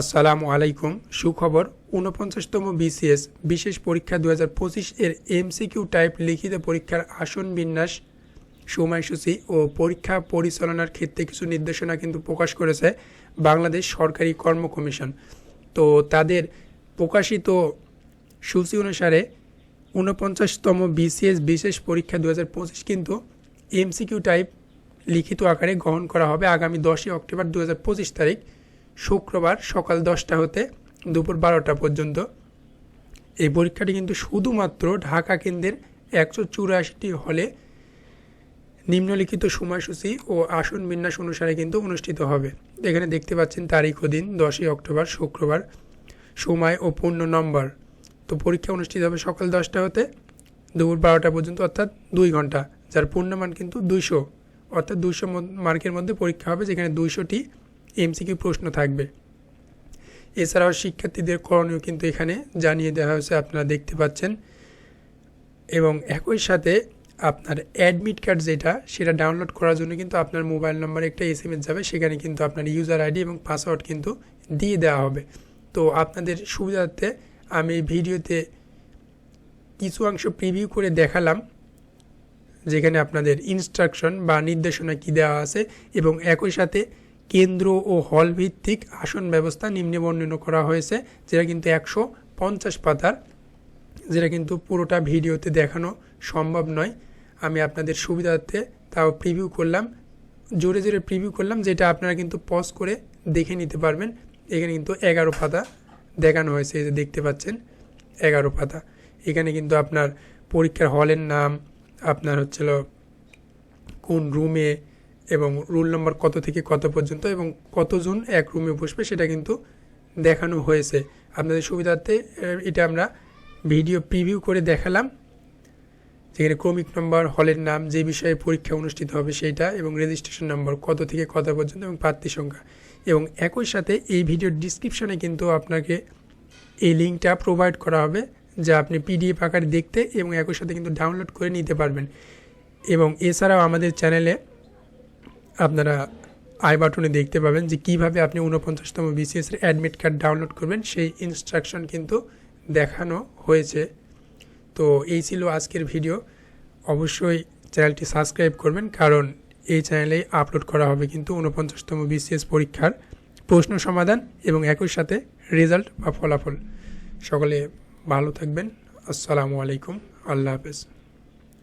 আসসালামু আলাইকুম। সুখবর, ঊনপঞ্চাশতম বিসিএস, বিশেষ পরীক্ষা দু হাজার পঁচিশ এর এমসিকিউ টাইপ লিখিত পরীক্ষার আসন বিন্যাস, সময়সূচি ও পরীক্ষা পরিচালনার ক্ষেত্রে কিছু নির্দেশনা কিন্তু প্রকাশ করেছে বাংলাদেশ সরকারি কর্ম কমিশন। তো তাদের প্রকাশিত সূচি অনুসারে ঊনপঞ্চাশতম বিসিএস, বিশেষ পরীক্ষা দু হাজার পঁচিশ কিন্তু এমসিকিউ টাইপ লিখিত আকারে গ্রহণ করা হবে আগামী দশই অক্টোবর দু হাজার পঁচিশ তারিখ। শুক্রবার সকাল দশটা হতে দুপুর বারোটা পর্যন্ত। এই পরীক্ষাটি কিন্তু শুধুমাত্র ঢাকা কেন্দ্রের একশো চুরাশিটি হলে নিম্নলিখিত সময়সূচি ও আসন বিন্যাস অনুসারে কিন্তু অনুষ্ঠিত হবে। এখানে দেখতে পাচ্ছেন তারিখ ও দিন, দশই অক্টোবর, শুক্রবার, সময় ও পূর্ণ নম্বর। তো পরীক্ষা অনুষ্ঠিত হবে সকাল দশটা হতে দুপুর বারোটা পর্যন্ত, অর্থাৎ দুই ঘণ্টা, যার পূর্ণমান কিন্তু দুইশো, অর্থাৎ দুইশো মার্কের মধ্যে পরীক্ষা হবে, যেখানে দুইশোটি এমসিকিউ প্রশ্ন থাকবে। এছাড়াও শিক্ষার্থীদের করণীয় কিন্তু এখানে জানিয়ে দেওয়া হয়েছে, আপনারা দেখতে পাচ্ছেন। এবং একই সাথে আপনার অ্যাডমিট কার্ড যেটা, সেটা ডাউনলোড করার জন্য কিন্তু আপনার মোবাইল নম্বরে একটা এস যাবে, সেখানে কিন্তু আপনার ইউজার আইডি এবং পাসওয়ার্ড কিন্তু দিয়ে দেওয়া হবে। তো আপনাদের সুবিধার্থে আমি ভিডিওতে কিছু অংশ প্রিভিউ করে দেখালাম, যেখানে আপনাদের ইনস্ট্রাকশন বা নির্দেশনা কী দেওয়া আছে এবং একই সাথে কেন্দ্র ও হল ভিত্তিক আসন ব্যবস্থা নিম্নে বর্ণনা করা হয়েছে, যেটা কিন্তু একশো পঞ্চাশ পাতার, যেটা কিন্তু পুরোটা ভিডিওতে দেখানো সম্ভব নয়। আমি আপনাদের সুবিধার্থে তাও প্রিভিউ করলাম, জোরে জোরে প্রিভিউ করলাম, যেটা আপনারা কিন্তু পজ করে দেখে নিতে পারবেন। এখানে কিন্তু এগারো পাতা দেখানো হয়েছে যে দেখতে পাচ্ছেন, এগারো পাতা। এখানে কিন্তু আপনার পরীক্ষার হলের নাম, আপনার হচ্ছিল কোন রুমে এবং রুল নম্বর কত থেকে কত পর্যন্ত এবং কতজন এক রুমে বসবে সেটা কিন্তু দেখানো হয়েছে। আপনাদের সুবিধার্থে এটা আমরা ভিডিও প্রিভিউ করে দেখালাম। যেখানে ক্রমিক নম্বর, হলের নাম, যে বিষয়ে পরীক্ষা অনুষ্ঠিত হবে সেইটা এবং রেজিস্ট্রেশন নম্বর কত থেকে কত পর্যন্ত এবং প্রার্থী সংখ্যা। এবং একই সাথে এই ভিডিওর ডিসক্রিপশনে কিন্তু আপনাকে এই লিঙ্কটা প্রোভাইড করা হবে, যা আপনি পিডিএফ আকারে দেখতে এবং একই সাথে কিন্তু ডাউনলোড করে নিতে পারবেন। এবং এছাড়াও আমাদের চ্যানেলে আপনারা আই বাটনে দেখতে পাবেন যে কীভাবে আপনি ঊনপঞ্চাশতম বিসিএস এর অ্যাডমিট কার্ড ডাউনলোড করবেন। সেই ইনস্ট্রাকশন কিন্তু দেখানো হয়েছে। তো এই ছিল আজকের ভিডিও অবশ্যই চ্যানেলটি সাবস্ক্রাইব করবেন, কারণ এই চ্যানেলেই আপলোড করা হবে কিন্তু ঊনপঞ্চাশতম বিসিএস পরীক্ষার প্রশ্ন সমাধান এবং একই সাথে রেজাল্ট বা ফলাফল। সকলে ভালো থাকবেন। আসসালামু আলাইকুম। আল্লাহ হাফেজ।